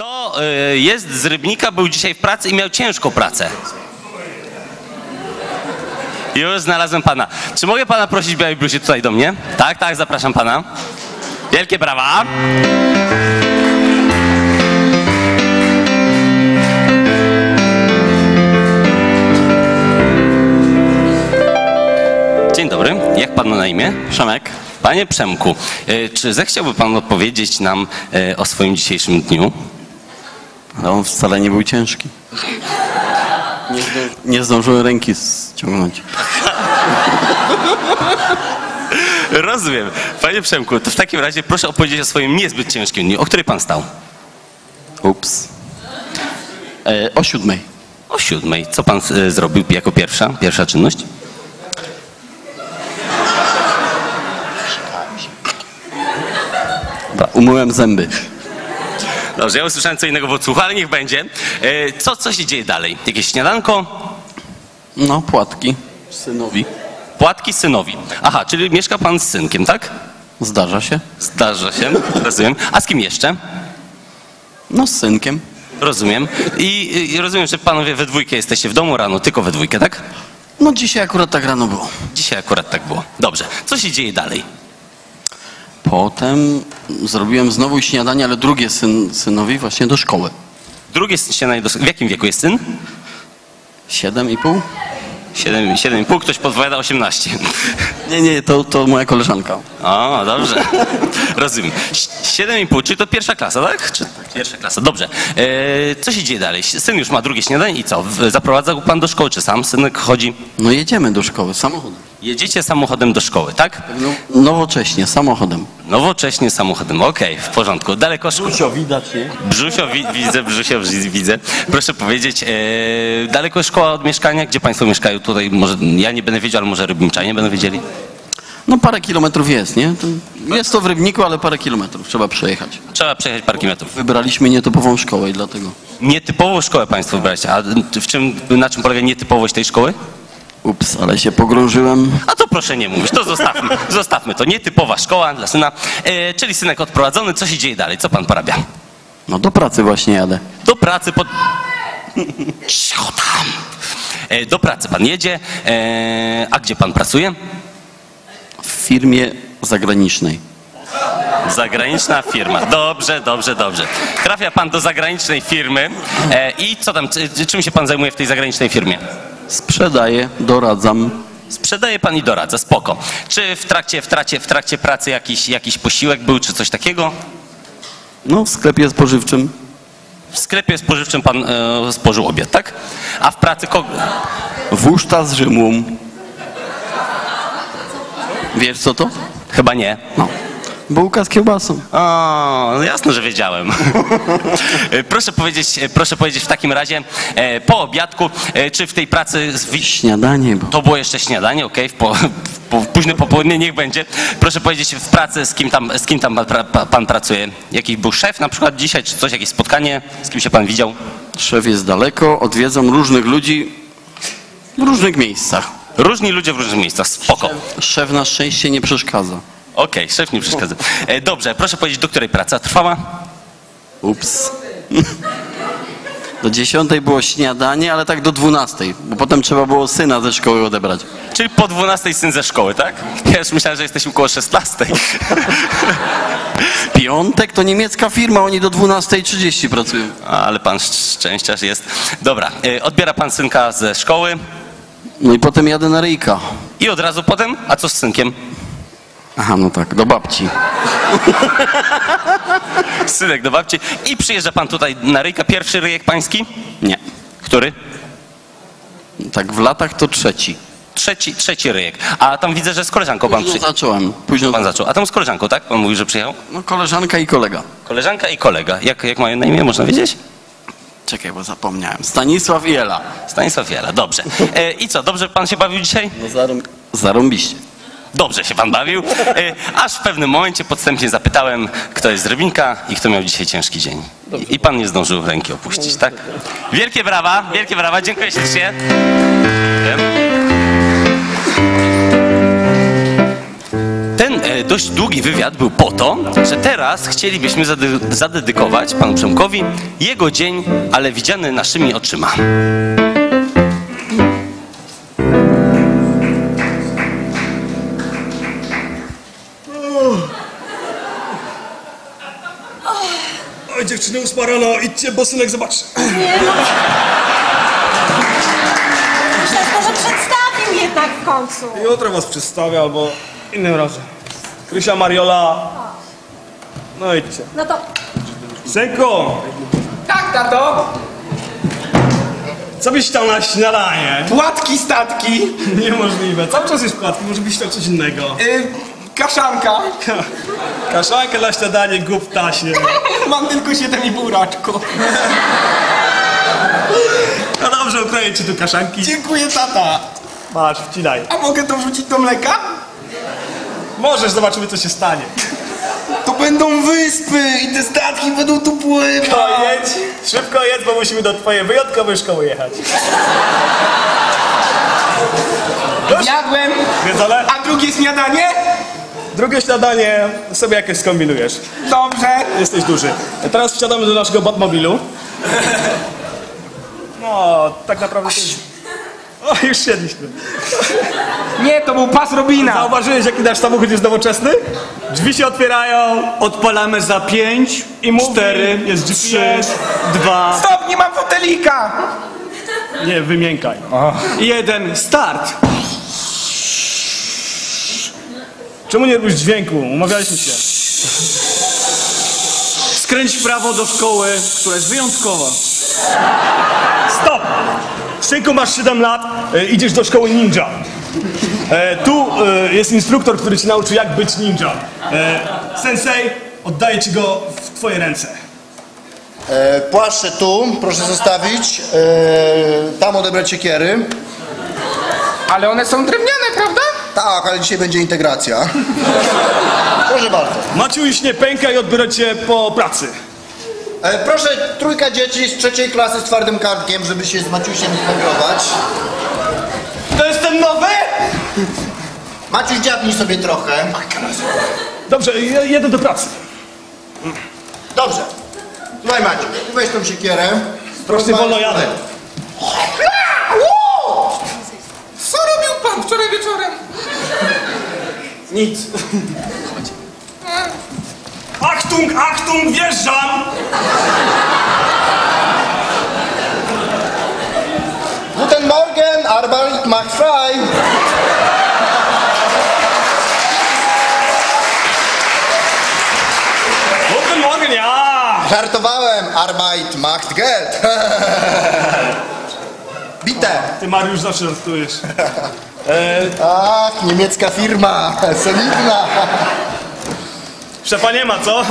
Kto y, jest z Rybnika, był dzisiaj w pracy i miał ciężką pracę? Już znalazłem pana. Czy mogę pana prosić białej bluzie tutaj do mnie? Tak, tak, zapraszam pana. Wielkie brawa. Dzień dobry. Jak pan ma na imię? Przemek? Panie Przemku, y, czy zechciałby pan opowiedzieć nam y, o swoim dzisiejszym dniu? Ale on wcale nie był ciężki. Nie, zdąży, nie zdążyłem ręki ściągnąć. Rozumiem. Panie Przemku, to w takim razie proszę opowiedzieć o swoim niezbyt ciężkim dniu. O której pan stał? Ups. E, o siódmej. O siódmej. Co pan y, zrobił jako pierwsza, pierwsza czynność? Umyłem zęby. Dobrze, ja usłyszałem co innego w odsłuchu, ale niech będzie. Y, Co, co się dzieje dalej? Jakieś śniadanko? No, płatki. Synowi. Płatki synowi. Aha, czyli mieszka pan z synkiem, tak? Zdarza się. Zdarza się, rozumiem. A z kim jeszcze? No, z synkiem. Rozumiem. I, I rozumiem, że panowie we dwójkę jesteście w domu rano, tylko we dwójkę, tak? No, dzisiaj akurat tak rano było. Dzisiaj akurat tak było. Dobrze. Co się dzieje dalej? Potem zrobiłem znowu śniadanie, ale drugie syn, synowi właśnie do szkoły. Drugie śniadanie, do... w jakim wieku jest syn? Siedem i pół? 7, 7,5, ktoś podpowiada 18. Nie, nie, to, to moja koleżanka. O, dobrze. Rozumiem. 7,5, czyli to pierwsza klasa, tak? Czy... Pierwsza klasa, dobrze. E, co się dzieje dalej? Syn już ma drugie śniadanie i co? Zaprowadza go pan do szkoły, czy sam synek chodzi? No, jedziemy do szkoły samochodem. Jedziecie samochodem do szkoły, tak? No, nowocześnie, samochodem. Nowocześnie samochodem, okej, w porządku. Daleko szkoła. Musio widać, nie? Brzusio wi- widzę, Brzusio wi- widzę. Proszę powiedzieć, e, daleko szkoła od mieszkania? Gdzie państwo mieszkają? Tutaj może, ja nie będę wiedział, ale może rybniczanie będą wiedzieli? No parę kilometrów jest, nie? To jest to w Rybniku, ale parę kilometrów trzeba przejechać. Trzeba przejechać parę kilometrów. Wybraliśmy nietypową szkołę i dlatego. Nietypową szkołę państwo wybraliście. A w czym, na czym polega nietypowość tej szkoły? Ups, ale się pogrążyłem. A to proszę nie mówić, to zostawmy, zostawmy to. Nietypowa szkoła dla syna, e, czyli synek odprowadzony. Co się dzieje dalej? Co pan porabia? No do pracy właśnie jadę. Do pracy pod... Cicho tam. E, do pracy pan jedzie. E, a gdzie pan pracuje? W firmie zagranicznej. Zagraniczna firma. Dobrze, dobrze, dobrze. Trafia pan do zagranicznej firmy. E, I co tam, czy- czym się pan zajmuje w tej zagranicznej firmie? Sprzedaję, doradzam. Sprzedaje pan i doradza, spoko. Czy w trakcie, w trakcie, w trakcie pracy jakiś, jakiś posiłek był, czy coś takiego? No w sklepie spożywczym. W sklepie spożywczym pan e, spożył obiad, tak? A w pracy kogo? Wuszta z Rzymą. Wiesz co to? Chyba nie. No. Bułka z kiełbasą. O, no jasno, że wiedziałem. Proszę powiedzieć, e, proszę powiedzieć w takim razie, e, po obiadku, e, czy w tej pracy z, Śniadanie, bo To było jeszcze śniadanie, okej, w po, w po, późne popołudnie, niech będzie. Proszę powiedzieć, w pracy z kim tam, z kim tam pan, pra- pan pracuje? Jakiś był szef na przykład dzisiaj, czy coś, jakieś spotkanie? Z kim się pan widział? szef jest daleko. Odwiedzam różnych ludzi w różnych miejscach. Różni ludzie w różnych miejscach, spoko. Szef na szczęście nie przeszkadza. Okej, szef nie przeszkadza. E, dobrze, proszę powiedzieć, do której praca trwała? Ups. Do dziesiątej było śniadanie, ale tak do dwunastej, bo potem trzeba było syna ze szkoły odebrać. Czyli po 12 syn ze szkoły, tak? Ja już myślałem, że jesteśmy koło 16. Piątek to niemiecka firma, oni do 12.30 pracują. Ale pan szczęściarz jest. Dobra, e, odbiera pan synka ze szkoły No i potem jadę na ryjka. i od razu potem, a co z synkiem? Aha, no tak, do babci. Synek do babci. I przyjeżdża pan tutaj na ryjka. Pierwszy ryjek pański? Nie. Który? Tak w latach to trzeci. Trzeci, trzeci ryjek. A tam widzę, że z koleżanką pan Późno przyjechał. zacząłem. Późno Pan zaczął. A tam z koleżanką, tak? Pan mówi, że przyjechał? No koleżanka i kolega. Koleżanka i kolega. Jak, jak mają na imię, można wiedzieć? Czekaj, bo zapomniałem. Stanisław i Ela. Stanisław Jela, dobrze. E, I co, dobrze pan się bawił dzisiaj? No zarą... Zarąbiście. Dobrze się pan bawił. E, aż w pewnym momencie podstępnie zapytałem, kto jest z Rybnika i kto miał dzisiaj ciężki dzień. I pan nie zdążył ręki opuścić, tak? Wielkie brawa, wielkie brawa, dziękuję ślicznie. Ten e, dość długi wywiad był po to, że teraz chcielibyśmy zade- zadedykować panu Przemkowi jego dzień, ale widziany naszymi oczyma. Dziewczyny usparano, idźcie, bo synek zobaczy. Nie no. Myślę, że może przedstawił jednak w końcu. Jutro was przedstawię, albo innym razem. Krysia Mariola. No idźcie. No to Synku, Tak, tato. co byś chciał na śniadanie? Płatki, statki, Niemożliwe. Cały czas jest płatki, może byś chciał coś innego. y, kaszanka. Kaszankę na śniadanie, gub taśnie. Mam tylko 7,5 raczko. No dobrze, ukroję ci tu kaszanki. Dziękuję, tata. Masz, wcinaj. A mogę to wrzucić do mleka? Możesz, zobaczymy co się stanie. To będą wyspy i te statki będą tu To pływać. jedź, szybko jedź, bo musimy do twojej wyjątkowej szkoły jechać. Jadłem. Wiedzone? A drugie śniadanie? Drugie śniadanie sobie jakoś skombinujesz. Dobrze. Jesteś duży. Teraz wsiadamy do naszego Batmobilu. No, tak naprawdę to. O, już siedliśmy. Nie, to był pas Robina. Zauważyłeś, jaki nasz samochód jest nowoczesny? Drzwi się otwierają, Odpalamy za 5, I mówi, 4, jest 3, GPS. 2, Stop, nie mam fotelika. nie, wymiękaj. 1, start! Czemu nie robisz dźwięku? Umawialiśmy się. Skręć w prawo do szkoły, która jest wyjątkowa. Stop! Synku, masz 7 lat, e, idziesz do szkoły ninja. E, tu e, jest instruktor, który ci nauczy, jak być ninja. E, sensei, oddaję ci go w twoje ręce. E, płaszcze tu, proszę zostawić. E, tam odebrać siekiery. Ale one są drewniane? Tak, ale dzisiaj będzie integracja. Proszę bardzo. Maciuś, nie pęka i odbiorę cię po pracy. E, proszę, trójka dzieci z trzeciej klasy z twardym kartkiem, żeby się z Maciusiem zkombinować. To jest ten nowy? Maciuś, dziabnij sobie trochę. Dobrze, ja jedę do pracy. Dobrze. Słuchaj Maciuś, ty weź tą siekierę. Strasznie wolno jadę. Co robił pan wczoraj wieczorem? Nic. Achtung, Achtung, wjeżdżam! Guten Morgen, Arbeit macht frei. Guten Morgen, ja! Żartowałem, Arbeit macht Geld. Ty, Mariusz, zawsze żartujesz. Ach, niemiecka firma, solidna. Szefa nie ma, co?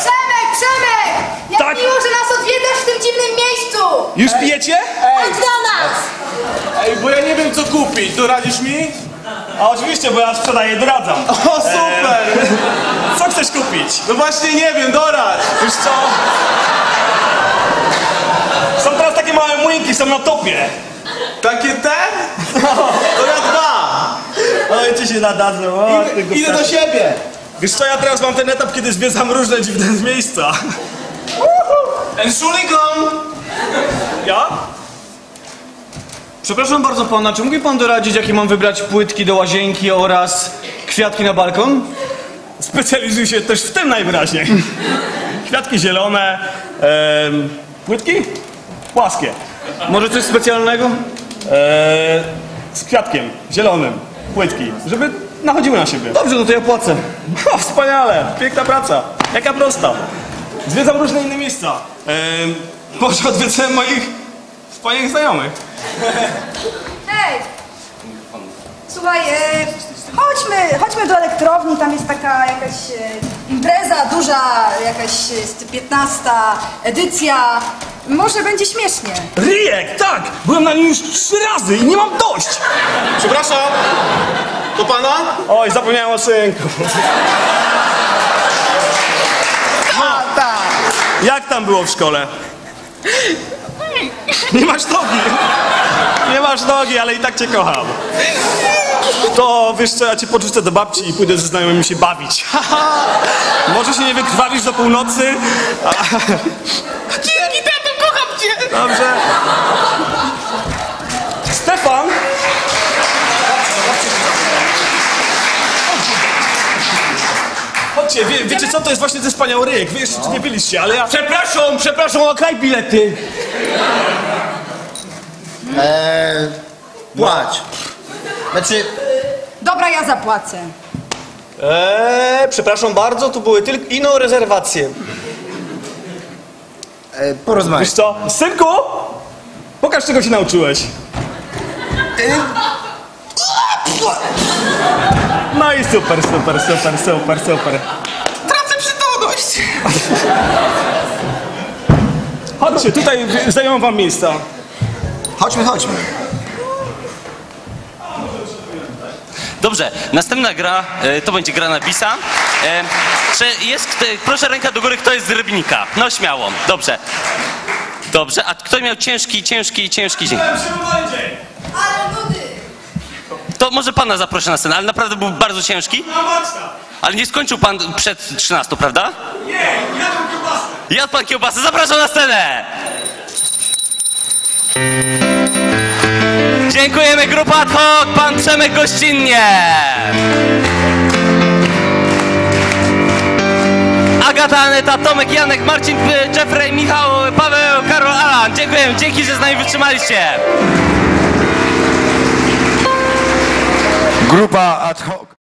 Przemek, Przemek! Jak Tak. miło, że nas odwiedzasz w tym dziwnym miejscu! Już pijecie? Chodź do nas! Ej, bo ja nie wiem co kupić, doradzisz mi? A oczywiście, bo ja sprzedaję doradzam. O, chcesz kupić? No właśnie nie wiem, doradź! Wiesz co? Są teraz takie małe młynki, są na topie. Takie te? To ja dwa! Oj, ci się nadadzą. O, Idę, idę do siebie! Wiesz co, ja teraz mam ten etap, kiedy zwiedzam różne dziwne miejsca. Entschuldigung! Ja? Przepraszam bardzo pana, czy mógłby pan doradzić, jakie mam wybrać płytki do łazienki oraz kwiatki na balkon? Specjalizuję się też w tym najwyraźniej. Kwiatki zielone, em, płytki płaskie. Może coś specjalnego? E, z kwiatkiem zielonym, płytki, żeby nachodziły na siebie. Dobrze, no to ja płacę. O, wspaniale, piękna praca, jaka prosta. Zwiedzam różne inne miejsca. Em, może odwiedzę moich wspaniałych znajomych. Hej! Słuchaj, e, chodźmy, chodźmy do elektrowni, tam jest taka jakaś e, impreza duża, jakaś jest 15 edycja. Może będzie śmiesznie. Ryjek, tak! Byłem na nim już trzy razy i nie mam dość! Przepraszam, to pana? Oj, zapomniałem o synku. No, jak tam było w szkole? Nie masz nogi! Nie masz nogi, ale i tak cię kocham. To wiesz co, ja cię podrzucę do babci i pójdę ze znajomymi się bawić. Może się nie wykrwawisz do północy? Dzięki, tato, kocham cię! Dobrze. Stefan! Chodźcie, wie, wiecie co, to jest właśnie ten wspaniały ryjek. Wy jeszcze nie byliście, ale ja... Przepraszam, przepraszam, okaj bilety. Eee, płać. Znaczy, Dobra, ja zapłacę. Eee, przepraszam bardzo, tu były tylko ino rezerwacje. e, porozmawiaj. Wiesz co, synku? Pokaż, czego się nauczyłeś. No i super, super, super, super, super. Tracę przytomność! Chodźcie, tutaj zajmą wam miejsca. Chodźmy, chodźmy. Dobrze, następna gra e, to będzie gra na bisa. E, czy jest, kto- proszę ręka do góry, kto jest z Rybnika? No śmiało, dobrze. Dobrze, a kto miał ciężki, ciężki, ciężki dzień? To może pana zaproszę na scenę, ale naprawdę był bardzo ciężki? Ale nie skończył pan przed 13, prawda? Nie, jadł kiełbasę. Jadł pan kiełbasę, zapraszam na scenę! Dziękujemy, grupa ad hoc, pan Przemek gościnnie! Agata, Aneta, Tomek, Janek, Marcin, Jeffrey, Michał, Paweł, Karol, Alan. Dziękuję, dzięki, że z nami wytrzymaliście. Grupa ad hoc.